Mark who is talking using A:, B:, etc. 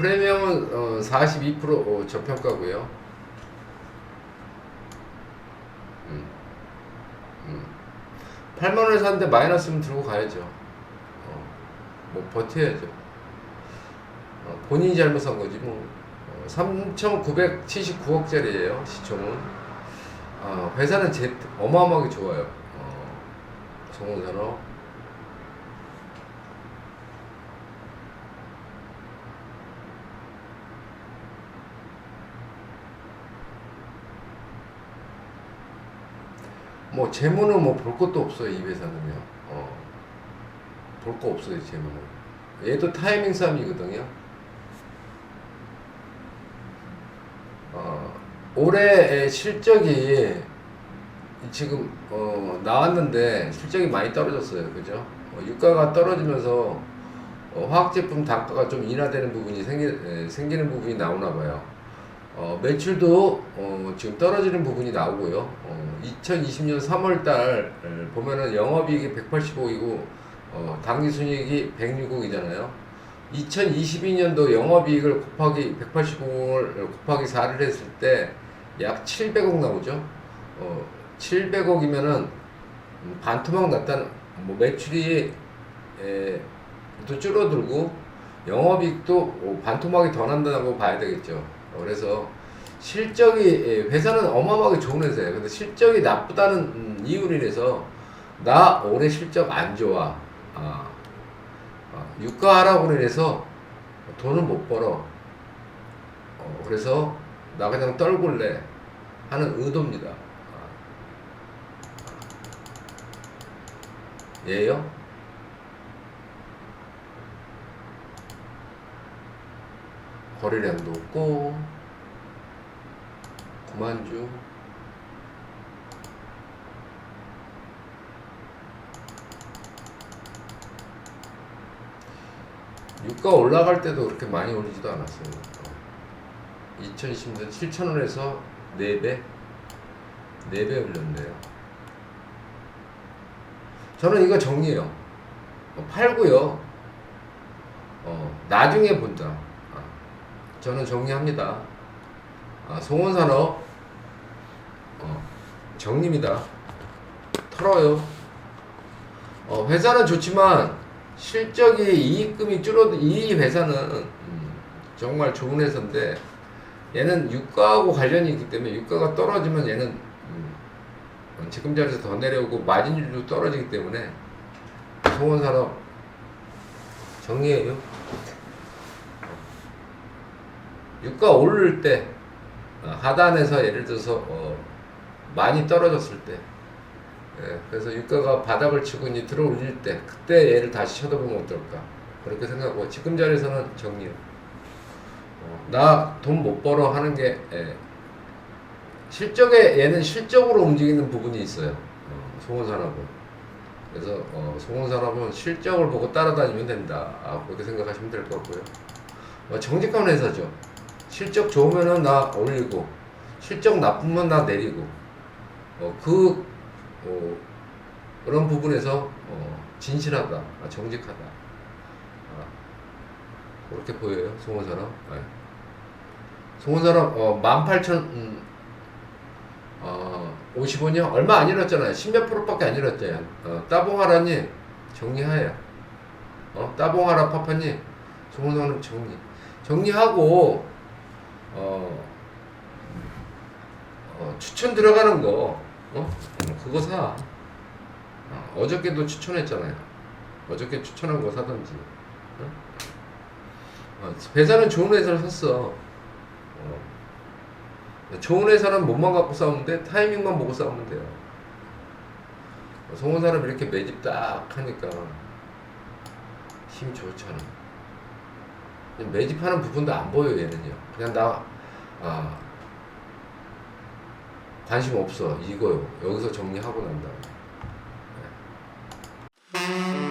A: 프리미엄은 어, 42% 어, 저평가고요. 음. 음. 8만 원에 샀는데 마이너스면 들고 가야죠. 어, 뭐 버텨야죠. 어, 본인이 잘못 산 거지 뭐. 어, 3,979억짜리예요 시총은. 어, 회사는 제, 어마어마하게 좋아요. 어, 성운산업. 뭐 재무는 뭐 볼 것도 없어요 이 회사는요. 어, 볼 거 없어요 재무는. 얘도 타이밍 싸움이거든요. 어, 올해 실적이 지금 어, 나왔는데 실적이 많이 떨어졌어요, 그죠? 어, 유가가 떨어지면서 어, 화학제품 단가가 좀 인하되는 부분이 생기, 에, 생기는 부분이 나오나 봐요. 어, 매출도 어, 지금 떨어지는 부분이 나오고요. 어, 2020년 3월달 보면은 영업이익이 185이고 어, 당기순이익이 106억이잖아요. 2022년도 영업이익을 곱하기 185을 곱하기 4를 했을 때 약 700억 나오죠. 어, 700억이면은 반토막 났다는 뭐 매출이 에, 또 줄어들고 영업이익도 어, 반토막이 더 난다고 봐야 되겠죠. 어, 그래서 실적이 예, 회사는 어마어마하게 좋은 회사예요. 근데 실적이 나쁘다는 음, 이유로 인해서 나 올해 실적 안 좋아. 아, 아, 유가 하락으로 인해서 돈을 못 벌어. 어, 그래서 나 그냥 떨굴래 하는 의도입니다. 아. 예요? 거래량도 없고 9만 주 유가 올라갈 때도 그렇게 많이 오르지도 않았어요. 2020년 7,000원에서 4배? 4배 올렸네요. 저는 이거 정리해요. 어, 팔고요. 어, 나중에 본다. 아, 저는 정리합니다. 아, 송원산업 어, 정리입니다. 털어요. 어, 회사는 좋지만 실적이 이익금이 줄어도 이 회사는 음, 정말 좋은 회사인데 얘는 유가하고 관련이 있기 때문에 유가가 떨어지면 얘는 음, 지금 자리에서 더 내려오고 마진율도 떨어지기 때문에 송원산업 정리해요. 유가 오를 때 어, 하단에서 예를 들어서 어, 많이 떨어졌을 때 예, 그래서 유가가 바닥을 치고 이제 들어 올릴 때 그때 얘를 다시 쳐다보면 어떨까 그렇게 생각하고 지금 자리에서는 정리요. 어, 나돈 못 벌어 하는 게 예, 실적에 얘는 실적으로 움직이는 부분이 있어요. 어, 송원산업은. 그래서 어, 송원산업은 실적을 보고 따라다니면 된다. 아, 그렇게 생각하시면 될 것 같고요. 어, 정직한 회사죠. 실적 좋으면은 나 올리고 실적 나쁘면 나 내리고 어, 그 어, 그런 부분에서 어, 진실하다, 아, 정직하다. 아, 그렇게 보여요, 송원산업. 네. 송원산업 어, 18,000 음, 어, 50원이요? 얼마 안 잃었잖아요. 10몇 프로밖에 안 잃었잖아요. 어, 따봉하라니 정리하야. 어, 따봉하라 파파니 송원산업 정리. 정리하고 어, 어, 추천 들어가는 거, 어? 그거 사. 어, 어저께도 추천했잖아요. 어저께 추천한 거 사든지. 어? 어, 회사는 좋은 회사를 샀어. 어. 좋은 회사는 몸만 갖고 싸우면 돼. 타이밍만 보고 싸우면 돼요. 어, 성원 사람 이렇게 매집 딱 하니까 힘 좋잖아. 매집하는 부분도 안 보여 얘는요. 그냥 나 아, 관심 없어 이거 여기서 정리하고 난다. 네.